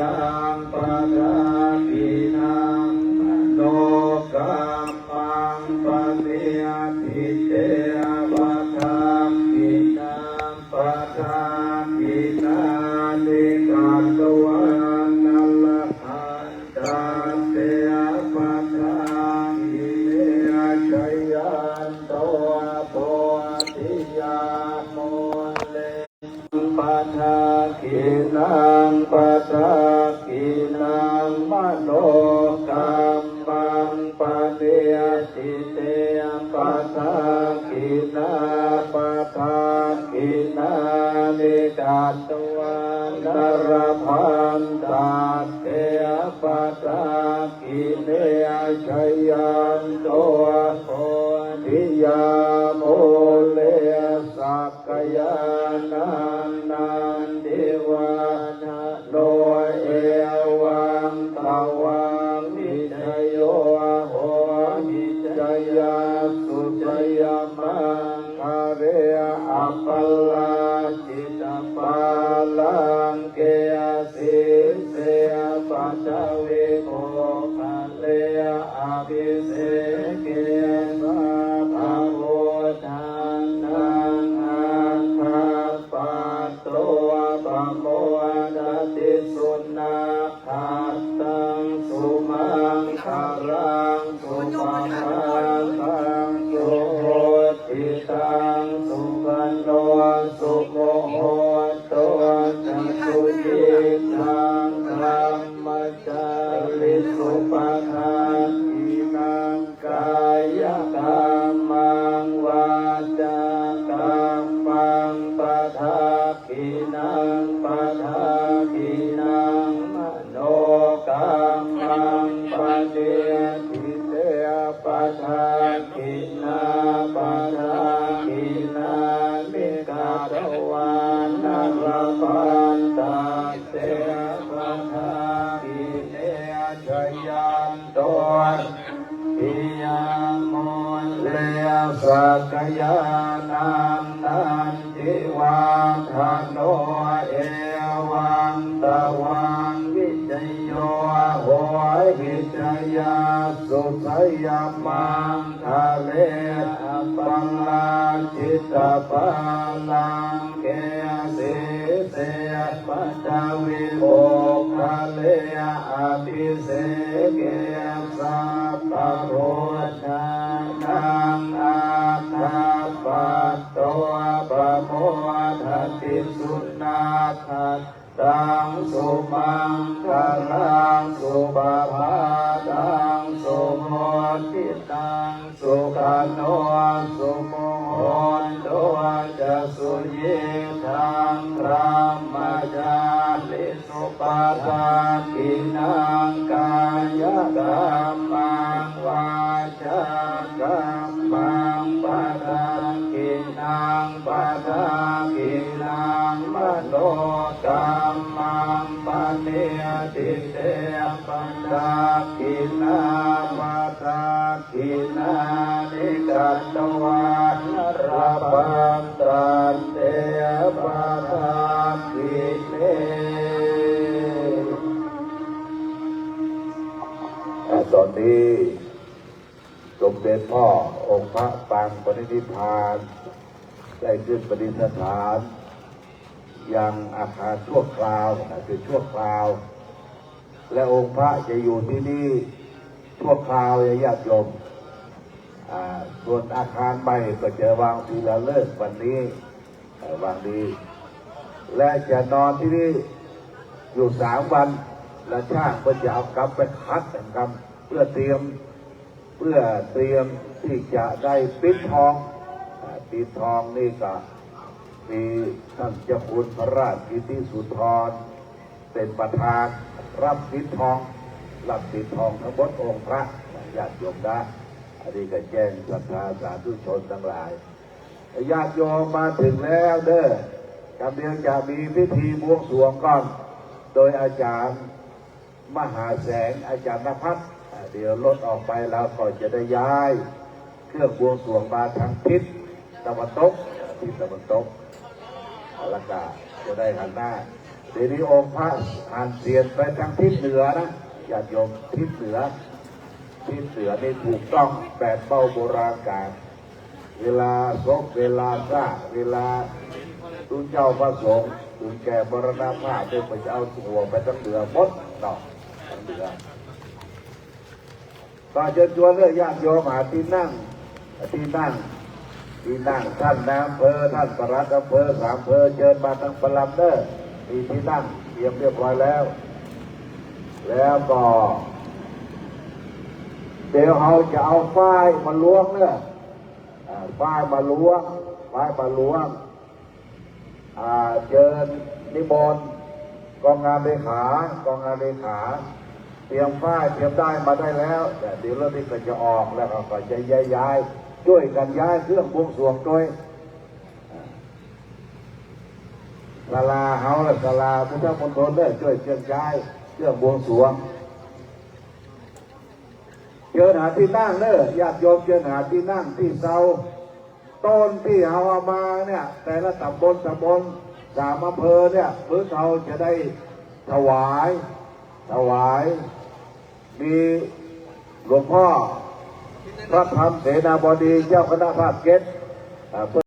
นังปะทากินังโนกัมมังปะเนียติเตปะทากินังปะทากินานิกัตวันนัลหันตันเตปะทากิเนชัยยันโตโพธิยามเลปัทากินังปัทา นิกาตวันนรพันตาเตปัทากิเนชยันโตโพธิยาโมเลสักยานา ปาลังเกสิเสปัจเวโกภะเลอภิเสเกสัพพะโพธานังอาคาปัตโตปะโมดติสุนาคาตังสุมังคารังสุปะ สุปะทานอินังกายกรรมังวาจากรรมังปะทากินังปะทากินังมโนกรรมังปะเดียติเตปะทากินาปะทากินามิกาตวานนรปันตาเต สักยานันนันทิวาทานโนเอวังตะวังวิจโยโหยวิจยาสุสยามังทะเลปังลาจิตตปาลังเกสิเสปัจวิโภคาเลอภิเสเก มังคลังสุปภาตังสุโมทิตังสุขันโนสุโมตัวจะสุเยทังพระมจาลิสุปทากินังกายกรรมังวาจากรรมังปะทากินังปะทากินังมโนกรรมังปะเนติเต ปะทากินาปะทากินานิกัตวานระบังตันเตปะทากิเนแต่ตอนนี้สมเด็จพ่อองค์พระปางปณิธิพานได้ขึ้นปฏิสถาน ยังอาคารชั่วคราวนะคือชั่วคราว และองค์พระจะอยู่ที่นี่ชั่วคราวญาติโยมส่วนอาคารใหม่ก็จะวางทีละเลิกวันนี้วันนี้และจะนอนที่นี่อยู่สามวัน และช่างก็จะเอากลับไปคัดนะครับเพื่อเตรียมเพื่อเตรียมที่จะได้ปิดทองปิดทองนี่ก็มีท่านเจ้าคุณพระราชกิติสุนทรเป็นประธาน รับปิดทอง รับปิดทองทั้งหมดองค์พระญาติโยมนะอันนี้ก็แจ้งศรัทธาสาธุชนทั้งหลายญาติโยมมาถึงแล้วเด้อกำลังจะมีพิธีบวงสรวงก่อน โดยอาจารย์มหาแสงอาจารย์นภัสเดี๋ยวรถออกไปแล้วก็จะได้ย้าย เครื่องบวงสรวงมาทางทิศตะวันตกทิศตะวันตกแล้วก็จะได้หันหน้า เดี๋ยวนี้องค์พระหันเสียนไปทางทิศเหนือนะญาติโยมทิศเหนือทิศเหนือนี่ถูกต้องแปดเป้าโบราณการเวลาศพเวลาสร้าเวลาตุนเจ้าพระสงฆ์ตุนแก่บรณภาพเพื่อไปจะเอาหัวไปทั้งเหนือมดเนาะทั้งเหนือก็เชิญชวนเรื่องญาติโยมหาที่นั่งที่นั่งที่นั่งท่านนายอำเภอท่านปลัดอำเภอสามอำเภอเชิญมาทั้งประลัมเดอร์ มีที่นั่งเตรียมเรียบร้อยแล้ว แล้วก็เดี๋ยวเราจะเอาฝ้ายมาล้วงเนี่ยอ่าฝ้ายมาล้วงฝ้ายมาล้วงเชิญนิมนต์กองงานเลขากองงานเลขาเตรียมฝ้ายเตรียมได้มาได้แล้วแต่เดี๋ยวเรื่องนี้ก็จะออกแล้วก็จะย้ายย้ายช่วยกันย้ายเครื่องบวงสรวงด้วย ศาลาเฮาและศาลาพุทธมณฑลเนี่ยช่วยเครื่องย้ายเครื่องบวงสรวงเชิญหาที่นั่งเนอะญาติโยมเชิญหาที่นั่งที่เสาต้นที่เอามาเนี่ย แต่ละตำบลตำบลสามอำเภอเนี่ยเพื่อเขาจะได้ถวาย ถวาย มีหลวงพ่อพระธรรมเสนาบดีเจ้าคณะภาคเกตอ่า